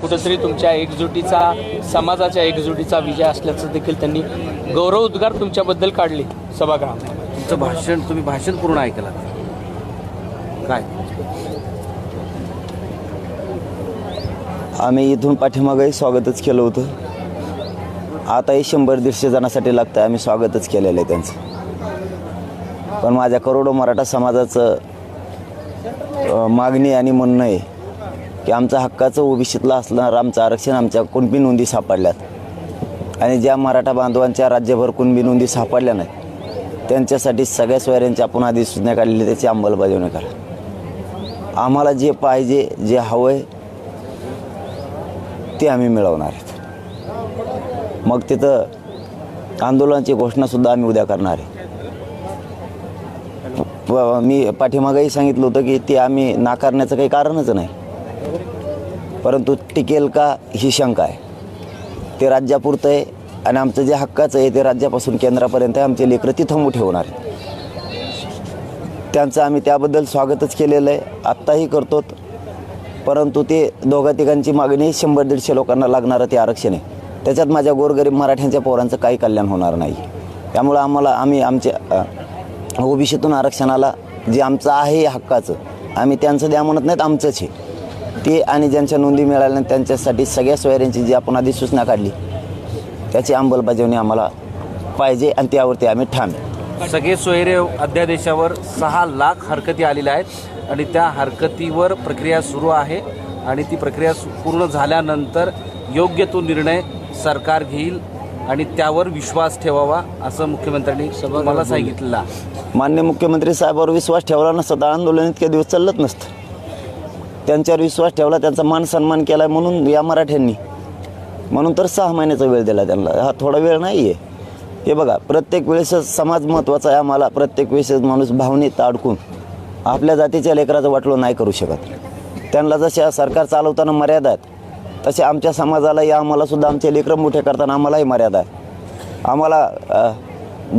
कुठंतरी तुमच्या एकजुटीचा समाजाच्या एकजुटीचा विजय असल्याचं देखील त्यांनी गौरव उद्गार तुमच्याबद्दल काढले सभागृहात तुमचं भाषण तुम्ही भाषण पूर्ण ऐकलं काय? आम्ही इथून पाठीमागंही स्वागतच केलं होतं. आताही शंभर दीडशे जणांसाठी लागतं आम्ही स्वागतच केलेलं आहे त्यांचं. पण माझ्या करोडो मराठा समाजाचं मागणी आणि म्हणणं आहे की आमचा हक्काचं ओबीसीतला असणार आमचं आरक्षण आमच्या कुणबी नोंदी सापडल्यात. आणि ज्या मराठा बांधवांच्या राज्यभर कुणबी नोंदी सापडल्या नाहीत त्यांच्यासाठी सगळ्या सोयऱ्यांची आपण आधी सूचना काढलेली त्याची अंमलबजावणी करा. आम्हाला जे पाहिजे जे हवं आहे ते आम्ही मिळवणार आहेत. मग तिथं आंदोलनाची घोषणासुद्धा आम्ही उद्या करणार आहे. मी पाठीमागंही सांगितलं होतं की ते आम्ही नाकारण्याचं काही कारणच नाही. परंतु टिकेल का ही शंका आहे. ते राज्यापुरतं आहे आणि आमचं जे हक्काचं आहे ते राज्यापासून केंद्रापर्यंत आहे. आमचे लेकरं तिथं थांबू ठेवणार आहेत. त्यांचं आम्ही त्याबद्दल स्वागतच केलेलं आहे. आत्ताही करतो. परंतु ते दोघा तिघांची मागणी शंभर दीडशे लोकांना लागणारं ते आरक्षण आहे. त्याच्यात माझ्या गोरगरीब मराठ्यांच्या पोरांचं काही कल्याण होणार नाही. त्यामुळं आम्हाला आम्ही आमच्या ओबीसीतून आरक्षणाला जे आमचं आहे हक्काचं आम्ही त्यांचं द्या म्हणत नाहीत आमचंच आहे. ते आणि ज्यांच्या नोंदी मिळाल्या त्यांच्यासाठी सगळ्या सोयऱ्यांची जी आपण आधी सूचना काढली त्याची अंमलबजावणी आम्हाला पाहिजे आणि त्यावरती आम्ही ठाम सगळे सोयरे अध्यादेशावर सहा लाख हरकती आलेल्या आहेत आणि त्या हरकतीवर प्रक्रिया सुरू आहे आणि ती प्रक्रिया पूर्ण झाल्यानंतर योग्य तो निर्णय सरकार घेईल आणि त्यावर विश्वास ठेवावा असं मुख्यमंत्र्यांनी मला सांगितलेलं आहे मान्य मुख्यमंत्री साहेबांवर विश्वास ठेवला नसता तर आंदोलन इतके दिवस चालत नसतं. त्यांच्यावर विश्वास ठेवला त्यांचा मान सन्मान केला म्हणून या मराठ्यांनी. म्हणून तर सहा महिन्याचा वेळ दिला त्यांना. हा थोडा वेळ नाही आहे हे बघा प्रत्येक वेळेसच समाज महत्त्वाचा आहे आम्हाला. प्रत्येक वेळेस माणूस भावनेत अडकून आपल्या जातीच्या लेकराचं वाटलं नाही करू शकत. त्यांना जशा सरकार चालवताना मर्यादा आहेत तसे आमच्या समाजालाही आम्हालासुद्धा आमचे लेकरं मोठे करताना आम्हालाही मर्यादा आहे. आम्हाला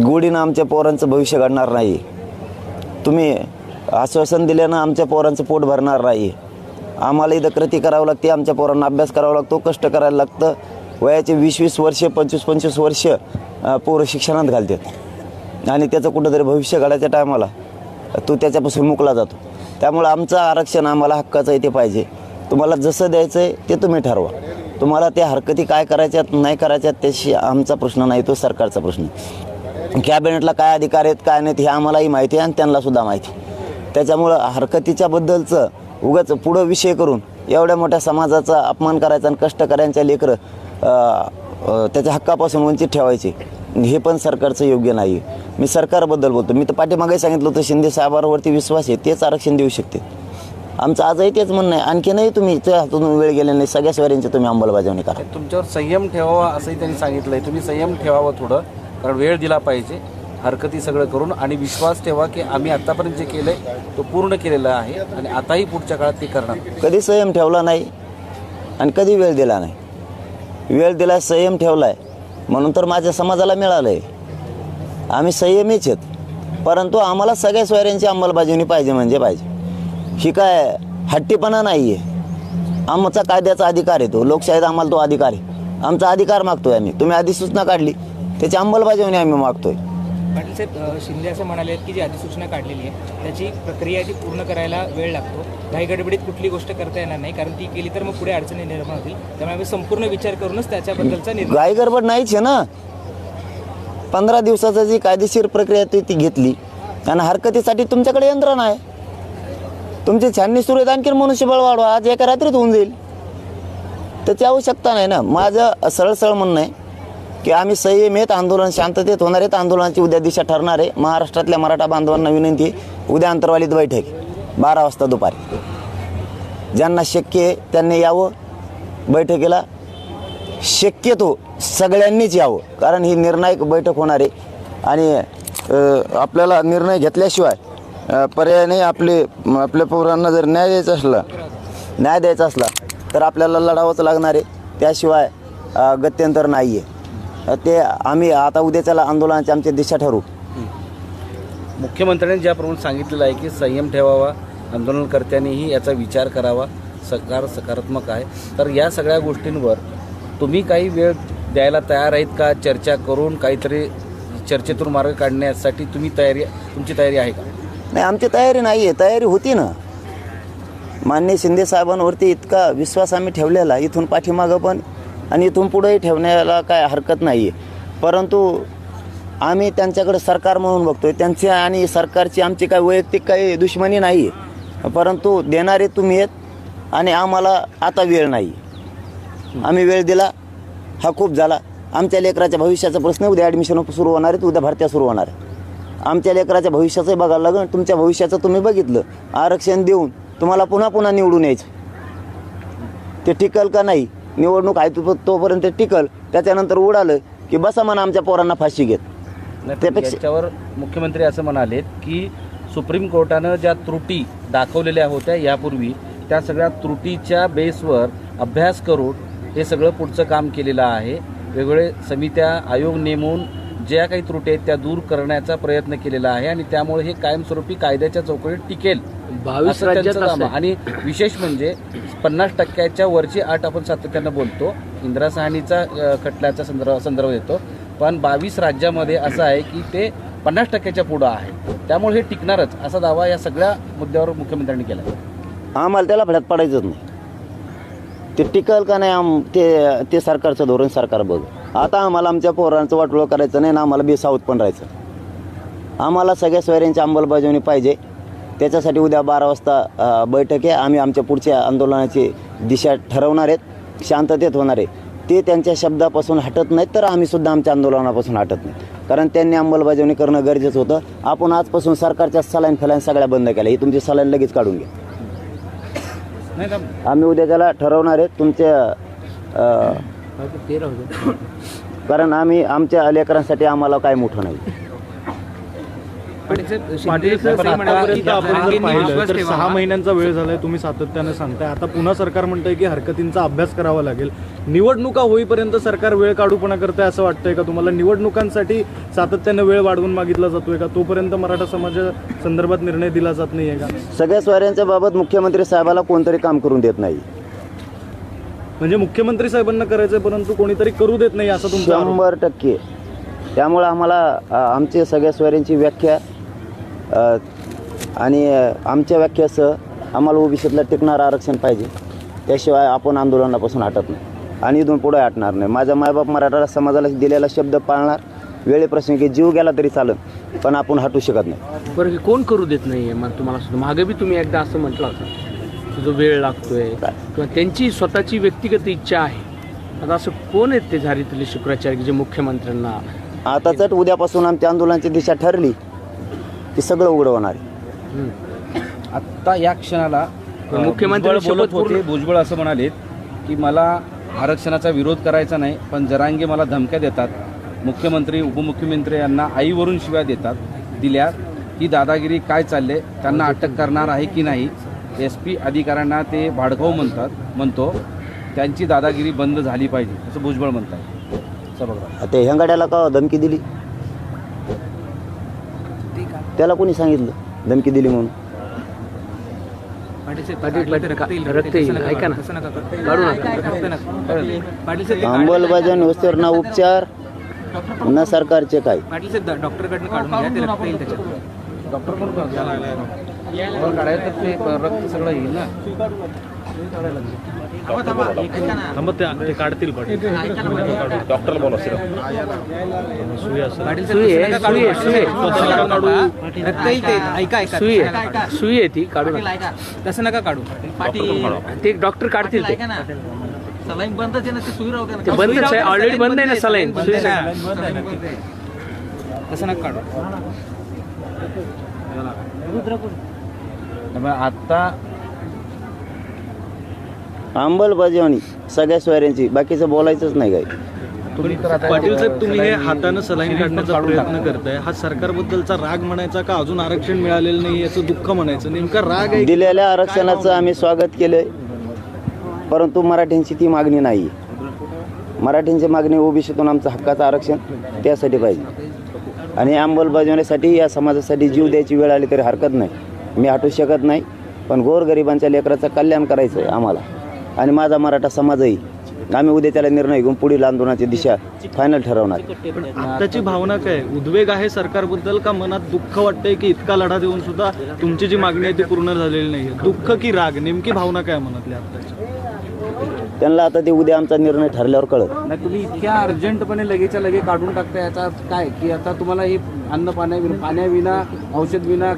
गोडीनं आमच्या पोरांचं भविष्य घडणार नाही तुम्ही आश्वासन दिल्यानं आमच्या पोरांचं पोट भरणार नाही आम्हाला इथं कृती करावं लागते आमच्या पोरांना अभ्यास करावा लागतो कष्ट करायला लागतं. वयाचे वीस वीस वर्ष पंचवीस पंचवीस वर्ष पोरं शिक्षणात घालतात. आणि त्याचं कुठंतरी भविष्य घडायच्या टायमाला तो त्याच्यापासून मुकला जातो. त्यामुळं आमचं आरक्षण आम्हाला हक्काचं इथे पाहिजे. तुम्हाला जसं द्यायचं आहे ते तुम्ही ठरवा. तुम्हाला त्या हरकती काय करायच्यात नाही करायच्यात त्याशी आमचा प्रश्न नाही तो सरकारचा प्रश्न. कॅबिनेटला काय अधिकार आहेत काय नाहीत हे आम्हालाही माहिती आहे आणि त्यांनासुद्धा माहिती आहे. त्याच्यामुळं हरकतीच्याबद्दलचं उगाच पुढं विषय करून एवढ्या मोठ्या समाजाचा अपमान करायचा आणि कष्टकऱ्यांच्या लेकरं त्याच्या हक्कापासून वंचित ठेवायचे. हे पण सरकारचं योग्य नाही मी सरकारबद्दल बोलतो. मी तर पाठीमागे सांगितलं होतं शिंदे साहेबांवरती विश्वास आहे तेच आरक्षण देऊ शकते. आमचं आजही तेच म्हणणं आहे. आणखीनही तुम्ही हातून वेळ गेले नाही. सगळ्या स्वाऱ्यांची तुम्ही अंमलबजावणी करा. तुमच्यावर संयम ठेवावा असंही त्यांनी सांगितलं आहे तुम्ही संयम ठेवावं थोडं कारण वेळ दिला पाहिजे. हरकती सगळं करून आणि विश्वास ठेवा की आम्ही आतापर्यंत जे केलं आहे तो पूर्ण केलेला आहे आणि आताही पुढच्या काळात ते करणार. कधी संयम ठेवला नाही आणि कधी वेळ दिला नाही. वेळ दिला संयम ठेवला आहे म्हणून तर माझ्या समाजाला मिळालं आहे आम्ही संयमीच आहेत. परंतु आम्हाला सगळ्या सोयऱ्यांची अंमलबजावणी पाहिजे म्हणजे पाहिजे. ही काय हट्टीपणा नाही आहे आमचा कायद्याचा अधिकार आहे तो. लोकशाहीत आम्हाला तो अधिकार आहे. आमचा अधिकार मागतोय आम्ही. तुम्ही अधिसूचना काढली. त्याची अंमलबजावणी आम्ही मागतोय. पाटील साहेब शिंदे असं म्हणाले आहेत की जी अधिसूचना काढलेली आहे त्याची प्रक्रिया ती पूर्ण करायला वेळ लागतो घाई गडबडीत कुठली गोष्ट करता येणार नाही कारण ती केली तर मग पुढे अडचणी निर्माण होतील. त्यामुळे आम्ही संपूर्ण विचार करूनच त्याच्याबद्दलचा निर्णय घाई गडबड नाहीच आहे ना. पंधरा दिवसाचा जी कायदेशीर प्रक्रिया ती ती घेतली. आणि हरकतीसाठी तुमच्याकडे यंत्रणा आहे. तुमची छाननी सुरू आहेत आणखीन मनुष्यबळ वाढवा. आज एका रात्रीत होऊन जाईल. त्याची आवश्यकता नाही ना. माझं सरळ सरळ म्हणणं आहे की आम्ही संयम आहेत आंदोलन शांततेत होणार आहेत आंदोलनाची उद्या दिशा ठरणार आहे. महाराष्ट्रातल्या मराठा बांधवांना विनंती आहे उद्या अंतरवालीत बैठक बारा वाजता दुपारी. ज्यांना शक्य आहे त्यांनी यावं बैठकीला. शक्यतो सगळ्यांनीच यावं कारण ही निर्णायक बैठक होणार आहे. आणि आपल्याला निर्णय घेतल्याशिवाय पर्यायाने आपले आपल्या पोरांना जर न्याय द्यायचा असला न्याय द्यायचा असला तर आपल्याला लढावंच लागणार आहे. त्याशिवाय गत्यंतर नाही आहे ते आम्ही आता उद्याच्याला आंदोलनाची आमची दिशा ठरवू मुख्यमंत्र्यांनी ज्याप्रमाणे सांगितलेलं आहे की संयम ठेवावा आंदोलनकर्त्यांनीही याचा विचार करावा सरकार सकारात्मक आहे. तर या सगळ्या गोष्टींवर तुम्ही काही वेळ द्यायला तयार आहेत का? चर्चा करून काहीतरी चर्चेतून मार्ग काढण्यासाठी तुम्ही तयारी तुमची तयारी आहे का? नाही आमची तयारी नाही आहे. तयारी होती ना. माननीय शिंदे साहेबांवरती इतका विश्वास आम्ही ठेवलेला. इथून पाठीमागं पण आणि इथून पुढेही ठेवण्याला काय हरकत नाही आहे परंतु आम्ही त्यांच्याकडे सरकार म्हणून बघतोय. त्यांची आणि सरकारची आमची काय वैयक्तिक काही दुश्मनी नाही आहे परंतु देणारे तुम्ही आहेत आणि आम्हाला आता वेळ नाही आम्ही वेळ दिला हा खूप झाला. आमच्या लेकराच्या भविष्याचा प्रश्न उद्या ॲडमिशन सुरू होणार आहेत उद्या भरत्या सुरू होणार आमच्या लेकराच्या भविष्याचंही बघायला लागेल तुमच्या भविष्याचं तुम्ही बघितलं. आरक्षण देऊन तुम्हाला पुन्हा पुन्हा निवडून यायचं. ते टिकल का नाही? निवडणूक आहे तो तोपर्यंत टिकल. त्याच्यानंतर उडालं की बसा म्हणा आमच्या पोरांना फाशी घेत. त्यापेक्षा- मुख्यमंत्री असं म्हणालेत की सुप्रीम कोर्टानं ज्या त्रुटी दाखवलेल्या होत्या यापूर्वी त्या सगळ्या त्रुटीच्या बेसवर अभ्यास करून हे सगळं पुढचं काम केलेलं आहे. वेगवेगळे समित्या आयोग नेमून ज्या काही त्रुटी आहेत त्या दूर करण्याचा प्रयत्न केलेला आहे आणि त्यामुळे हे कायमस्वरूपी कायद्याच्या चौकटीत टिकेल बावीस. आणि विशेष म्हणजे पन्नास टक्क्याच्या वरची अट आपण सातत्यानं बोलतो. इंदिरा सहानीचा खटल्याचा संदर्भ संदर्भ देतो. पण बावीस राज्यामध्ये असं आहे की ते पन्नास टक्क्याच्या पुढं आहे. त्यामुळे हे टिकणारच. असा दावा या सगळ्या मुद्द्यावर मुख्यमंत्र्यांनी केला. आहे. आम्हाला त्याला फड्यात पडायचंच नाही. ते टिकल का नाही आम ते ते सरकारचं धोरण सरकार बघ आता आम्हाला आमच्या पोरांचं वाटोळं करायचं नाही ना आम्हाला बेसावत पण राहायचं. आम्हाला सगळ्या सोयऱ्यांची अंमलबजावणी पाहिजे. त्याच्यासाठी उद्या बारा वाजता बैठक आहे. आम्ही आमच्या पुढच्या आंदोलनाची दिशा ठरवणार आहेत. शांततेत होणार आहे. ते त्यांच्या शब्दापासून हटत नाहीत तर आम्ही सुद्धा आमच्या आंदोलनापासून हटत नाही. कारण त्यांनी अंमलबजावणी करणं गरजेचं होतं. आपण आजपासून सरकारच्या सलाईन फलाईन सगळ्या बंद केल्या. ही तुमची सलाईन लगेच काढून घ्या. आम्ही उद्या त्याला ठरवणार आहे. तुमच्या. कारण आम्ही आमच्या लेकरांसाठी आम्हाला काय मोठं नाही. सहा महिन्यांचा वेळ झालाय तुम्ही सातत्यानं सांगताय. आता पुन्हा सरकार म्हणतंय की हरकतींचा अभ्यास करावा लागेल. निवडणुका होईपर्यंत सरकार वेळ काढूपणा करतंय असं वाटतंय का तुम्हाला? निवडणुकांसाठी सातत्यानं वेळ वाढवून मागितला जातोय का? तोपर्यंत मराठा समाजा संदर्भात निर्णय दिला जात नाहीये का? सगळ्या स्वाऱ्यांच्या बाबत मुख्यमंत्री साहेबाला कोणतरी काम करून देत नाही. म्हणजे मुख्यमंत्री साहेबांना करायचंय परंतु कोणीतरी करू देत नाही असं तुमचं आरोप. शंभर टक्के. त्यामुळं आम्हाला अ, आमचे सगळ्या स्वाऱ्यांची व्याख्या अ, आणि अ, आमच्या व्याख्यासह आम्हाला ओबीसीतलं टिकणारं आरक्षण पाहिजे. त्याशिवाय आपण आंदोलनापासून हटत नाही. आणि इथून पुढे हटणार नाही. माझा मायबाप मराठा समाजाला दिलेला शब्द पाळणार वेळेप्रसंगी जीव गेला तरी चालेल पण आपण हटू शकत नाही. बरं हे कोण करू देत नाहीये? मग तुम्हाला सुद्धा मागे बी तुम्ही एकदा असं म्हटलं होतं. जो वेळ लागतोय किंवा त्यांची स्वतःची व्यक्तिगत इच्छा आहे. आता असं कोण आहेत ते झारीतले शुक्राचार्य की जे मुख्यमंत्र्यांना आता चट उद्यापासून आमच्या आंदोलनाची दिशा ठरली की सगळं उघडं होणार आहे. हम्म. आत्ता या क्षणाला मुख्यमंत्री बोलत शपथ होते भुजबळ असं म्हणालेत की मला आरक्षणाचा विरोध करायचा नाही पण जरांगे मला धमक्या देतात. मुख्यमंत्री उपमुख्यमंत्री यांना आईवरून शिव्या देतात दिल्या ही दादागिरी काय चालले त्यांना अटक करणार आहे की नाही. एस पी अधिकाऱ्यांना ते भाडखाऊ म्हणतात म्हणतो त्यांची दादागिरी बंद झाली पाहिजे असं भुजबळ म्हणतात. सभागृहात आता हेंगाड्याला का धमकी दिली? त्याला कोणी सांगितलं धमकी दिली म्हणून? ते अंमलबजावणी व्यवस्थेवर ना उपचार न सरकारचे काय? डॉक्टरकडनं काढून ते डॉक्टर पण काढायचं ते रक्त सगळं येईल ना. थांबा ते ते काढतील पाटील सुई असेल. पाटील सुई आहे, सुई आहे, काढू. सुई आहे. तसं नका काढू. रक्त येईल ते ऐका ऐका. सुई नका आहे सुई आहे ती काढू नका. तसं नका काढू. ते डॉक्टर काढतील ते. सलाईन बंदच आहे ना ते सुई राहू द्या ना. ते बंदच आहे. ऑलरेडी बंद आहे ना सलाईन. बंद आहे ना. तसं नका काढू. त्यामुळे आत्ता अंमलबजावणी सगळ्या सोयऱ्यांची बाकीचं बोलायचंच नाही काय तुम्ही तर आता पाटील साहेब तुम्ही हे हातानं सलाईन काढण्याचा प्रयत्न करताय. हा सरकारबद्दलचा राग म्हणायचा का? अजून आरक्षण मिळालेलं नाही याचं दुःख म्हणायचं. नेमका राग आहे दिलेल्या आरक्षणाचं आम्ही स्वागत केलंय. परंतु मराठ्यांची ती मागणी नाही. मराठ्यांची मागणी ओबीसीतून आमचं हक्काचं आरक्षण त्यासाठी पाहिजे. आणि अंमलबजावणीसाठी या समाजासाठी जीव द्यायची वेळ आली तरी हरकत नाही. मी हटू शकत नाही पण गोरगरिबांच्या लेकराचं कल्याण करायचं आहे आम्हाला. आणि माझा मराठा समाजही आम्ही उद्या त्याला निर्णय घेऊन पुढील आंदोलनाची दिशा फायनल ठरवणार. पण आत्ताची भावना काय उद्वेग आहे सरकारबद्दल का मनात दुःख वाटतंय की इतका लढा देऊन सुद्धा तुमची जी मागणी आहे ती पूर्ण झालेली नाहीये? दुःख की राग? नेमकी भावना काय मनातली आत्ताची? त्यांना आता ते उद्या आमचा निर्णय ठरल्यावर कळत नाही तुम्ही इतक्या अर्जंटपणे लगेच्या लगे काढून टाकता याचा काय? की आता तुम्हाला हे अन्न पाण्याविना पाण्याविना औषध विना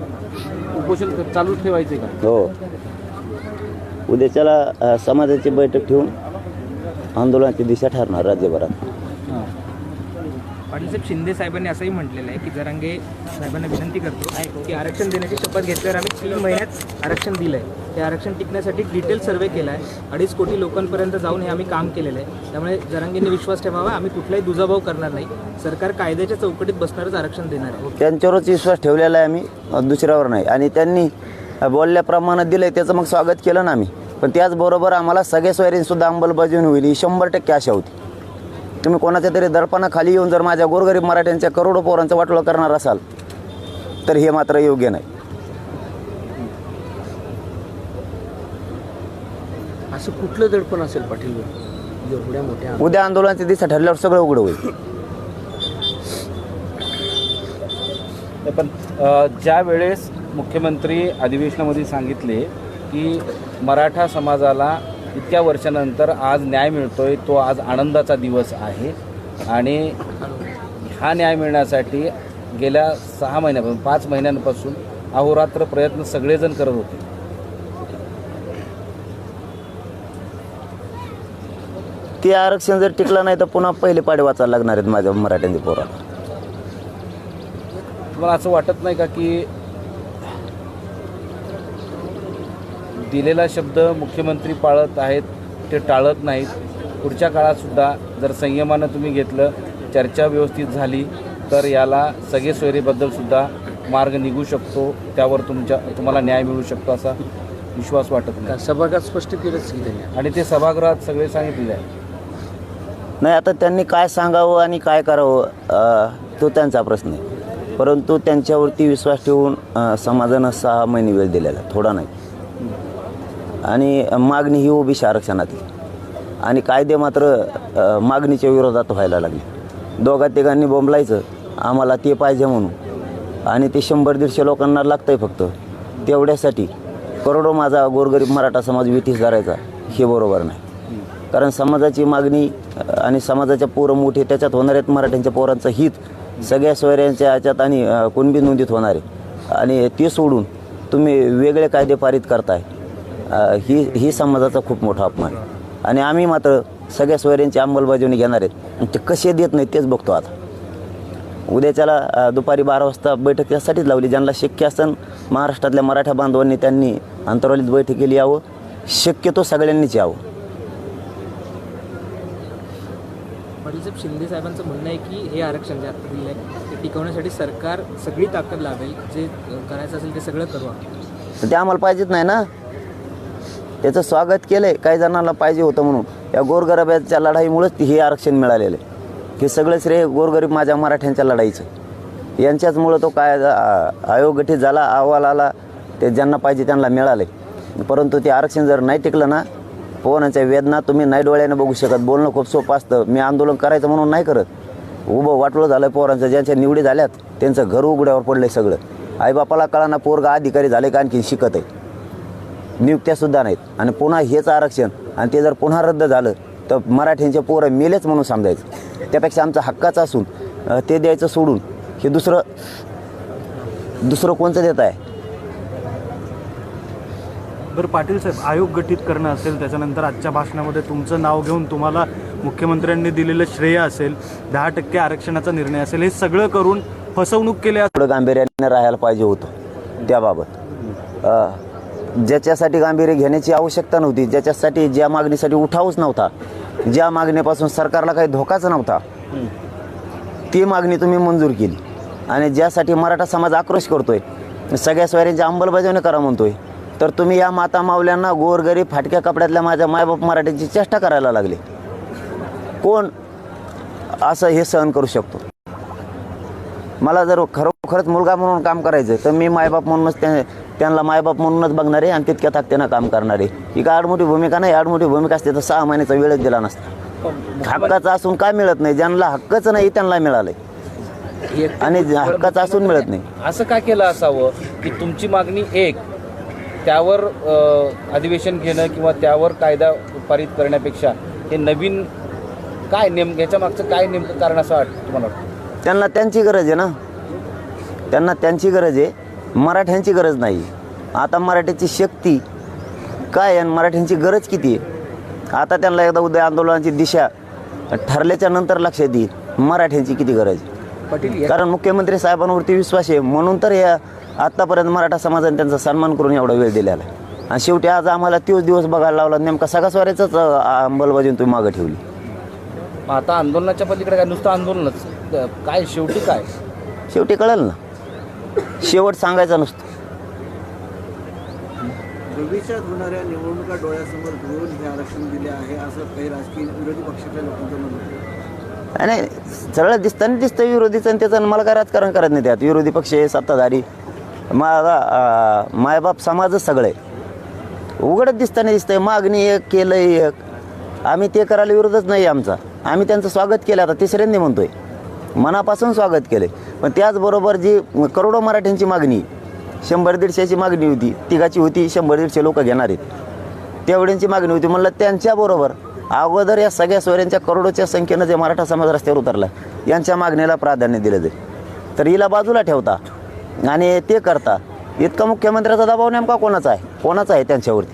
उपोषण चालू ठेवायचे का? हो. उद्याच्याला समाजाची बैठक ठेवून आंदोलनाची दिशा ठरणार राज्यभरात. पाटीलसाहेब शिंदे साहेबांनी असंही म्हटलेलं आहे की जरांगे साहेबांना विनंती करतो की आरक्षण देण्याची शपथ घेतल्यावर आम्ही तीन महिन्यात आरक्षण दिलं आहे ते आरक्षण टिकण्यासाठी डिटेल सर्वे केला आहे अडीच कोटी लोकांपर्यंत जाऊन हे आम्ही काम केलेलं आहे. त्यामुळे जरांगेंनी विश्वास ठेवावा. आम्ही कुठलाही दुजाभाव करणार नाही. सरकार कायद्याच्या चौकटीत बसणारच आरक्षण देणार आहे. त्यांच्यावरच विश्वास ठेवलेला आहे आम्ही. दुसऱ्यावर नाही. आणि त्यांनी बोलल्याप्रमाणे दिलं आहे त्याचं मग स्वागत केलं ना आम्ही. पण त्याचबरोबर आम्हाला सगळ्या सोयरींसुद्धा अंमलबजावणी होईल. ही शंभर टक्के आशा होती. तुम्ही कोणाच्या तरी दर्पणाखाली येऊन जर माझ्या गोरगरीब मराठ्यांच्या करोडो पोरांचं वाटोळं करणार असाल तर हे मात्र योग्य नाही. असं कुठलं दडपण असेल पाटील? एवढ्या मोठ्या उद्या आंदोलनाची दिशा ठरल्यावर सगळं उघडं होईल. पण अ, ज्या वेळेस मुख्यमंत्री अधिवेशनामध्ये सांगितले की मराठा समाजाला इतक्या वर्षानंतर आज न्याय मिळतोय तो आज आनंदाचा दिवस आहे. आणि हा न्याय मिळण्यासाठी गेल्या सहा महिन्यापासून पाच महिन्यांपासून अहोरात्र प्रयत्न सगळेजण करत होते. ते आरक्षण जर टिकलं नाही तर पुन्हा पहिले पाडे वाचायला लागणार आहेत माझ्या मराठ्यांच्या पोराला. तुम्हाला असं वाटत नाही का की दिलेला शब्द मुख्यमंत्री पाळत आहेत ते टाळत नाहीत. पुढच्या काळात सुद्धा जर संयमानं तुम्ही घेतलं चर्चा व्यवस्थित झाली तर याला सगळे सोयरीबद्दल सुद्धा मार्ग निघू शकतो. त्यावर तुमच्या तुम्हाला न्याय मिळू शकतो असा विश्वास वाटत का? नाही सभागृहात स्पष्ट केलंच की त्यांनी. आणि ते सभागृहात सगळे सांगितलेले आहे नाही आता त्यांनी काय सांगावं आणि काय करावं तो त्यांचा प्रश्न आहे. परंतु त्यांच्यावरती विश्वास ठेवून समाजानं सहा महिने वेळ दिलेला आहे, थोडा नाही. आणि मागणी ही ओबीसी आरक्षणातली आणि कायदे मात्र मागणीच्या विरोधात व्हायला लागले. दोघा तिघांनी बोंबलायचं आम्हाला ते पाहिजे म्हणून. आणि ते शंभर दीडशे लोकांना लागतंय फक्त. तेवढ्यासाठी करोडो माझा गोरगरीब मराठा समाज विठीस धरायचा हे बरोबर नाही. कारण समाजाची मागणी आणि समाजाच्या पोरं मोठे त्याच्यात होणार आहेत मराठ्यांच्या पोरांचं हित. सगळ्या सोयऱ्यांच्या याच्यात आणि कुणबी नोंदीत होणार आहे. आणि ते सोडून तुम्ही वेगळे कायदे पारित करताय. ही ही समाजाचा खूप मोठा अपमान आहे. आणि आम्ही मात्र सगळ्या सोयऱ्यांची अंमलबजावणी घेणार आहेत. ते कसे देत नाहीत तेच बघतो आता. उद्याच्याला दुपारी बारा वाजता बैठक त्यासाठीच लावली. ज्यांना शक्य असेल महाराष्ट्रातल्या मराठा बांधवांनी त्यांनी अंतरावलीत बैठकीला यावं. शक्यतो सगळ्यांनीच यावं. शिंदे साहेबांचं म्हणणं आहे की हे आरक्षण जे आता दिलं आहे ते टिकवण्यासाठी सरकार सगळी ताकद लावेल. जे करायचं असेल ते सगळं करू ते आम्हाला पाहिजेच नाही ना. त्याचं स्वागत केलं आहे काही जणांना पाहिजे होतं म्हणून. या गोरगरब्याच्या लढाईमुळेच हे आरक्षण मिळालेलं आहे. हे सगळं श्रेय गोरगरीब माझ्या मराठ्यांच्या लढाईचं यांच्याचमुळं तो काय आयोग गठीत झाला अहवाल आला ते ज्यांना पाहिजे त्यांना मिळाले. परंतु ते आरक्षण जर नाही टिकलं ना पोरांच्या वेदना तुम्ही नाही डोळ्याने बघू शकत. बोलणं खूप सोपं असतं. मी आंदोलन करायचं म्हणून नाही करत. उभं वाटलं झालं पोरांचं. ज्यांच्या निवडी झाल्यात त्यांचं घर उघड्यावर पडलं आहे सगळं. आईबापाला कळाना पोरगा अधिकारी झाले का आणखी शिकत आहे. नियुक्त्यासुद्धा नाहीत. आणि पुन्हा हेच आरक्षण आणि ते जर पुन्हा रद्द झालं तर मराठ्यांचे पोरं मेलेच म्हणून समजायचं त्यापेक्षा आमचं हक्काचं असून ते द्यायचं सोडून हे दुसरं दुसरं कोणचं देत आहे? बरं पाटील साहेब आयोग गठीत करणं असेल त्याच्यानंतर आजच्या भाषणामध्ये तुमचं नाव घेऊन तुम्हाला मुख्यमंत्र्यांनी दिलेलं श्रेय असेल दहा टक्के आरक्षणाचा निर्णय असेल हे सगळं करून फसवणूक केली थोडं गांभीर्याने राहायला पाहिजे होतं त्याबाबत. ज्याच्यासाठी गांभीर्य घेण्याची आवश्यकता नव्हती ज्याच्यासाठी ज्या मागणीसाठी उठावच नव्हता ज्या मागणीपासून सरकारला काही धोकाच नव्हता ती मागणी तुम्ही मंजूर केली. आणि ज्यासाठी मराठा समाज आक्रोश करतोय सगळ्या सोयऱ्यांची अंमलबजावणी करा म्हणतोय तर तुम्ही या माता मावल्यांना गोरगरीब फाटक्या कपड्यातल्या माझ्या मायबाप मराठ्यांची चेष्टा करायला लागले. कोण असं हे सहन करू शकतो? मला जर खरोखरच मुलगा म्हणून काम करायचं तर मी मायबाप म्हणूनच त्या त्यांना मायबाप म्हणूनच बघणार आहे आणि तितक्या ताकदीनं काम करणार. आहे ही काय आडमोठी भूमिका नाही आडमोठी भूमिका असते तर सहा महिन्याचा वेळच दिला नसता. हक्काचं असून काय मिळत नाही ज्यांना हक्कच नाही त्यांना मिळालंय. आणि हक्काचं असून मिळत नाही. असं का केलं असावं की तुमची मागणी एक त्यावर अधिवेशन घेणं किंवा त्यावर कायदा पारित करण्यापेक्षा हे नवीन काय नेम याच्या मागचं काय नेमकं कारण असं वाटतं तुम्हाला? वाटतं त्यांना त्यांची गरज आहे ना. त्यांना त्यांची गरज आहे. मराठ्यांची गरज नाही. आता मराठीची शक्ती काय आहे आणि मराठ्यांची गरज किती आहे? आता त्यांना एकदा उद्या आंदोलनाची दिशा ठरल्याच्या नंतर लक्षात येईल मराठ्यांची किती गरज पाटील कारण मुख्यमंत्री साहेबांवरती विश्वास आहे. म्हणून तर या आत्तापर्यंत मराठा समाजाने त्यांचा सन्मान करून एवढा वेळ दिलेला आहे. आणि शेवटी आज आम्हाला तोच दिवस बघायला लावला. नेमका सगळा स्वाऱ्याचाच अंमलबजावणी तुम्ही मागं ठेवली. आता आंदोलनाच्या पलीकडे काय? नुसतं आंदोलनच. काय शेवटी काय? शेवटी कळेल ना. शेवट सांगायचा नसतो. भविष्यात होणाऱ्या निवडणुका डोळ्यासमोर घेऊन हे आरक्षण दिले आहे असं काही राजकीय विरोधी पक्षाच्या लोकांचं म्हणणं आहे. नाही सरळ दिसताना दिसतं विरोधीचं आणि त्याचं मला काय राजकारण करत नाही त्यात. विरोधी पक्ष आहे सत्ताधारी. माझा मायबाप समाजच सगळे. उघडच दिसताना दिसतंय मागणी एक केलं एक. आम्ही ते करायला विरोधच नाही आमचा. आम्ही त्यांचं स्वागत केलं आता तिसऱ्यांदा म्हणतोय. मनापासून स्वागत केलं. पण त्याचबरोबर जी करोडो मराठ्यांची मागणी शंभर दीडशेची मागणी होती तिघाची होती शंभर दीडशे लोक घेणार आहेत. तेवढ्यांची मागणी होती. म्हणलं त्यांच्याबरोबर अगोदर या सगळ्या सोयऱ्यांच्या करोडोच्या संख्येनं जे मराठा समाज रस्त्यावर उतरला यांच्या मागणीला प्राधान्य दिलं जाईल. तर हिला बाजूला ठेवता आणि ते करता इतका मुख्यमंत्र्याचा दबाव नेमका कोणाचा आहे? कोणाचा आहे त्यांच्यावरती?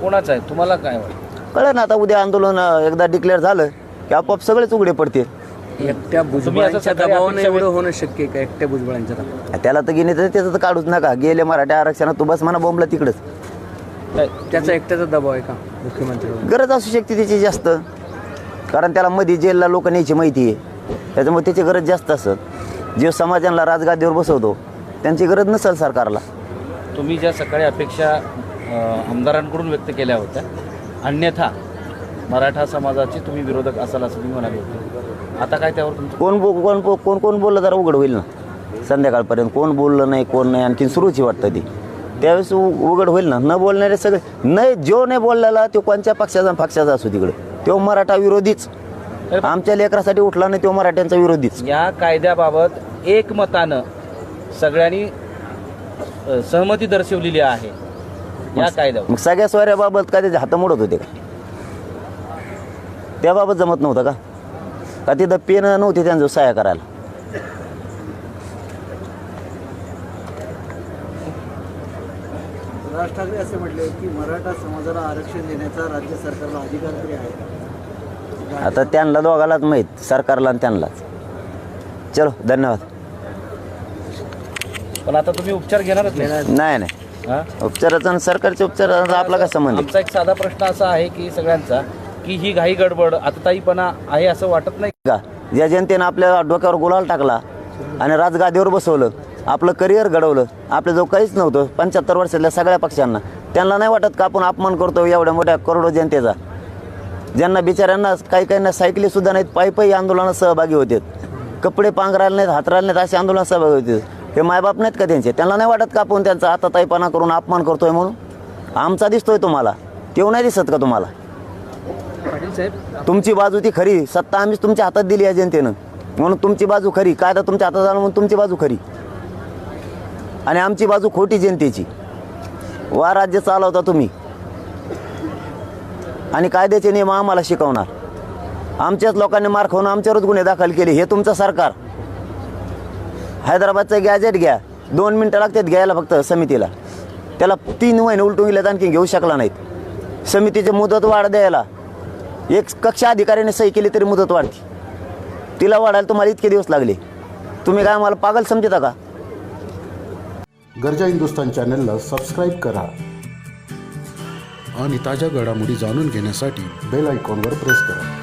कोणाचं आहे? तुम्हाला काय कळलं ना आता उद्या आंदोलन एकदा डिक्लेअर झालं. की आपोआप सगळेच उघडे पडतील. एकट्या भुजबळांच्या दबावाने एवढं होणं शक्य आहे का? एकट्या भुजबळांच्या? त्याला तर गेले तर त्याचं तर काढूच नका. गेले मराठा आरक्षणात तू बस म्हणा बोंबला तिकडंच? त्याचा एकट्याचा दबाव आहे का मुख्यमंत्र्यावर? गरज असू शकते त्याची जास्त. कारण त्याला मध्ये जेलला लोक न्यायची माहिती आहे. त्याच्यामुळे त्याची गरज जास्त असत. जे समाजाला राजगादीवर बसवतो त्यांची गरज नसेल सरकारला. तुम्ही ज्या सकाळी अपेक्षा अ, आमदारांकडून व्यक्त केल्या होत्या अन्यथा मराठा समाजाचे तुम्ही विरोधक असाल असं तुम्ही म्हणाले. होते आता काय त्यावर तुमचं कोण बो कोण बो- कोण कोण बोललं जरा उघड होईल ना? संध्याकाळपर्यंत कोण बोललं नाही कोण नाही आणखीन सुरूच वाटतं ती. त्यावेळेस उ- उघड होईल ना? न बोलणारे सगळे नाही जो नाही बोललेला तो कोणत्या पक्षाचा आणि पक्षाचा असो तिकडे. तो मराठा विरोधीच. आमच्या लेकरासाठी उठला नाही तो मराठ्यांचा विरोधीच. या कायद्याबाबत एकमतानं सगळ्यांनी अ, सहमती दर्शवलेली आहे. या कायद्यावर. मग सगळ्या स्वाऱ्याबाबत काय त्याचे हात मोडत होते का? त्याबाबत जमत नव्हतं का? का तिथं पेन नव्हते त्यांचं सहाय्य करायला? राज ठाकरे असे म्हटले की मराठा समाजाला आरक्षण देण्याचा राज्य सरकारला अधिकार तरी आहे. आता त्यांना दोघालाच माहीत सरकारला आणि त्यांनाच. चलो धन्यवाद. पण आता तुम्ही उपचार घेणारच नाही नाही नाही? उपचाराचा आणि सरकारच्या उपचाराचा आपला काय संबंध? आमचा एक साधा प्रश्न असा आहे की सगळ्यांचा की ही घाई गडबड आतताईपणा आहे असं वाटत नाही. का? ज्या जनतेनं आपल्या डोक्यावर गुलाल टाकला आणि राजगादीवर बसवलं. आपलं करिअर घडवलं. आपलं जो काहीच नव्हतं पंच्याहत्तर वर्षातल्या सगळ्या पक्षांना. त्यांना नाही वाटत का आपण अपमान करतो एवढ्या मोठ्या करोडो जनतेचा? ज्यांना बिचाऱ्यांना काही काहींना सायकली सुद्धा नाहीत पायी पायी आंदोलनात सहभागी होते कपडे पांघरायला नाहीत हात नाहीत असे आंदोलनात सहभागी होते हे मायबाप नाहीत का त्यांचे? त्यांना नाही वाटत का आपण त्यांचा आताताईपणा करून अपमान करतोय म्हणून? आमचा दिसतोय तुम्हाला. तेव्हा नाही दिसत का तुम्हाला? पाटील साहेब. तुमची बाजू ती खरी. सत्ता आम्हीच तुमच्या हातात दिली आहे जनतेनं. म्हणून तुमची बाजू खरी. कायदा तुमच्या हातात आला म्हणून तुमची बाजू खरी. आणि आमची बाजू खोटी जनतेची. वा राज्य चालवता तुम्ही. आणि कायद्याचे नियम आम्हाला शिकवणार. आमच्याच लोकांनी मार खाऊन आमच्यावरच गुन्हे दाखल केले. हे तुमचं सरकार. हैदराबादचं गॅजेट घ्या. दोन मिनटं लागतात घ्यायला फक्त समितीला. त्याला तीन महिने उलटून गेल्यात आणखी घेऊ शकला नाहीत. समितीची मुदत वाढ द्यायला. एक कक्षा अधिकाऱ्याने सही केली तरी मुदत वाढते. तिला वाढायला तुम्हाला इतके दिवस लागले. तुम्ही काय आम्हाला पागल समजता का? गरजा हिंदुस्तान चॅनलला सबस्क्राईब करा. आणि ताज्या घडामोडी जाणून घेण्यासाठी बेल आयकॉनवर प्रेस करा.